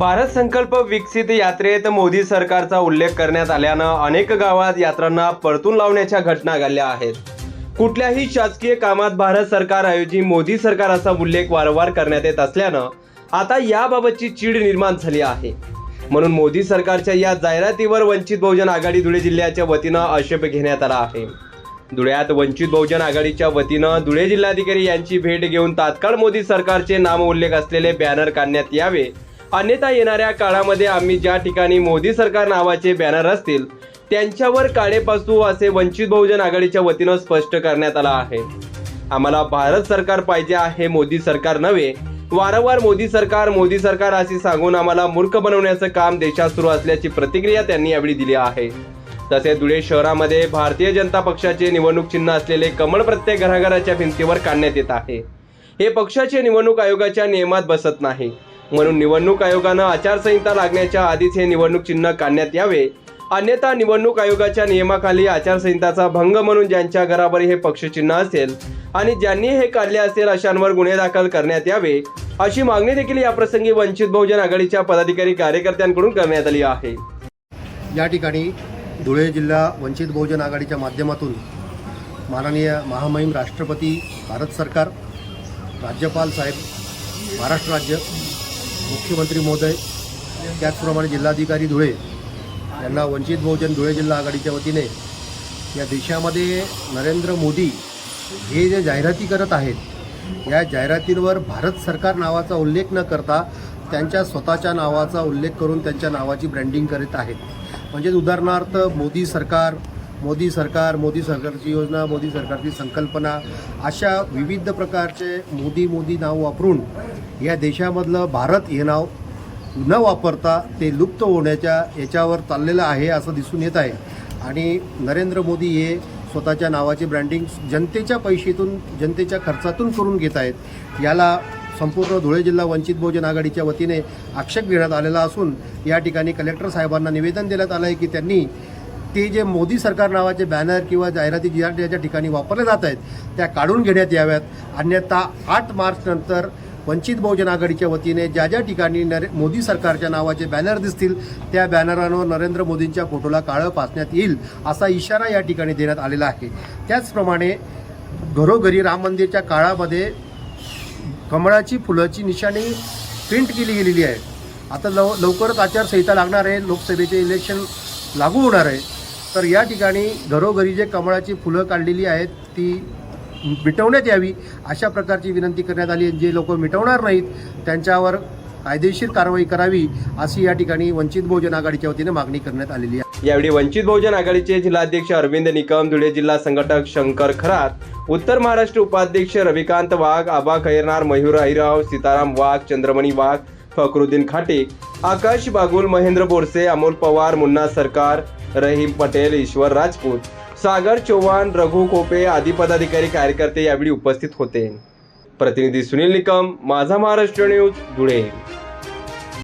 भारत संकल्प विकसित यात्रेत मोदी सरकारचा उल्लेख करण्यात आल्यानं अनेक गावात यात्रांना परतून लावण्याच्या घटना घडल्या आहेत. कुठल्याही शासकीय कामात भारत सरकार ऐवजी मोदी सरकार असा उल्लेख वारंवार करण्यात येत असल्यानं आता याबाबतची चीड निर्माण झाली आहे. म्हणून मोदी सरकारच्या या जाहिरातीवर वंचित बहुजन आघाडी धुळे जिल्ह्याच्या वतीनं आक्षेप घेण्यात आला आहे. धुळ्यात वंचित बहुजन आघाडीच्या वतीनं धुळे जिल्हाधिकारी यांची भेट घेऊन तात्काळ मोदी सरकारचे नाम उल्लेख असलेले बॅनर काढण्यात यावे अन्यथा येणाऱ्या काळामध्ये आम्ही ज्या ठिकाणी मोदी सरकार नावाचे बॅनर असतील त्यांच्यावर काळेपासू असे वंचित बहुजन आघाडीच्या वतीनं स्पष्ट करण्यात आलं आहे. आम्हाला भारत सरकार पाहिजे आहे मोदी सरकार नव्हे. वारंवार मोदी सरकार मोदी सरकार असे सांगून आम्हाला मूर्ख बनवण्याचं काम देशात सुरू असल्याची प्रतिक्रिया त्यांनी यावेळी दिली आहे. तसेच धुळे शहरामध्ये भारतीय जनता पक्षाचे निवडणूक चिन्ह असलेले कमळ प्रत्येक घराघराच्या भिंतीवर काढण्यात येत आहे. हे पक्षाचे निवडणूक आयोगाच्या नियमात बसत नाही. म्हणून निवडणूक आयोगानं आचारसंहिता लागण्याच्या आधीच हे निवडणूक चिन्ह काढण्यात यावे. अन्यथा निवडणूक आयोगाच्या नियमाखाली आचारसंहिताचा भंग म्हणून ज्यांच्या घरावर हे पक्षचिन्ह असेल आणि ज्यांनी हे काढले असेल अशांवर गुन्हे दाखल करण्यात यावे अशी मागणी देखील याप्रसंगी वंचित बहुजन आघाडीच्या पदाधिकारी कार्यकर्त्यांकडून करण्यात आली आहे. या ठिकाणी धुळे जिल्हा वंचित बहुजन आघाडीच्या माध्यमातून माननीय महामहिम राष्ट्रपती भारत सरकार राज्यपाल साहेब महाराष्ट्र राज्य मुख्यमंत्री महोदय त्याचप्रमाणे जिल्हाधिकारी धुळे यांना वंचित बहुजन धुळे जिल्हा आघाडीच्या वतीने या देशामध्ये नरेंद्र मोदी हे जे जाहिराती करत आहेत या जाहिरातींवर भारत सरकार नावाचा उल्लेख न करता त्यांच्या स्वतःच्या नावाचा उल्लेख करून त्यांच्या नावाची ब्रँडिंग करीत आहेत. म्हणजेच उदाहरणार्थ मोदी सरकार मोदी सरकार मोदी सरकारची योजना मोदी सरकारची संकल्पना अशा विविध प्रकारचे मोदी मोदी नाव वापरून या देशामधलं भारत हे नाव न वापरता ते लुप्त होण्याच्या याच्यावर चाललेलं आहे असं दिसून येत आहे. आणि नरेंद्र मोदी हे स्वतःच्या नावाचे ब्रँडिंग जनतेच्या पैशातून जनतेच्या खर्चातून करून घेत आहेत. याला संपूर्ण धुळे जिल्हा वंचित बहुजन आघाडीच्या वतीने आक्षेप घेण्यात आलेला असून या ठिकाणी कलेक्टर साहेबांना निवेदन देण्यात आलं आहे की त्यांनी ते जे मोदी सरकार नावाचे बॅनर किंवा जाहिराती ज्या ज्या ठिकाणी वापरल्या जात आहेत त्या काढून घेण्यात याव्यात. अन्यथा आठ मार्चनंतर वंचित बहुजन आघाडीच्या वतीने ज्या ज्या ठिकाणी नरे मोदी सरकारच्या नावाचे बॅनर दिसतील त्या बॅनरांवर नरेंद्र मोदींच्या फोटोला काळं पाचण्यात येईल असा इशारा या ठिकाणी देण्यात आलेला आहे. त्याचप्रमाणे घरोघरी राम मंदिरच्या काळामध्ये कमळाची फुलाची निशाणी प्रिंट केली गेलेली आहे. आता लव लवकरच आचारसंहिता लागणार आहे लोकसभेचे इलेक्शन लागू होणार आहे. तर या ठिकाणी घरोघरी जे कमळाची फुलं काढलेली आहेत ती मिटवण्यात यावी अशा प्रकारची विनंती करण्यात आली. आहे जे लोक मिटवणार नाहीत त्यांच्यावर कायदेशीर कारवाई करावी अशी या ठिकाणी वंचित बहुजन आघाडीच्या वतीने मागणी करण्यात आलेली आहे. यावेळी वंचित बहुजन आघाडीचे जिल्हाध्यक्ष अरविंद निकम धुळे जिल्हा संघटक शंकर खरात उत्तर महाराष्ट्र उपाध्यक्ष रविकांत वाघ आबा खैरनार मयूर अहिराव सीताराम वाघ चंद्रमणी वाघ फखरुद्दीन खाटे आकाश बागुल महेंद्र बोरसे अमोल पवार मुन्ना सरकार रहीम पटेल ईश्वर राजपूत सागर चौहान रघु खोपे आदी पदाधिकारी कार्यकर्ते यावेळी उपस्थित होते. प्रतिनिधी सुनील निकम माझा महाराष्ट्र न्यूज धुळे.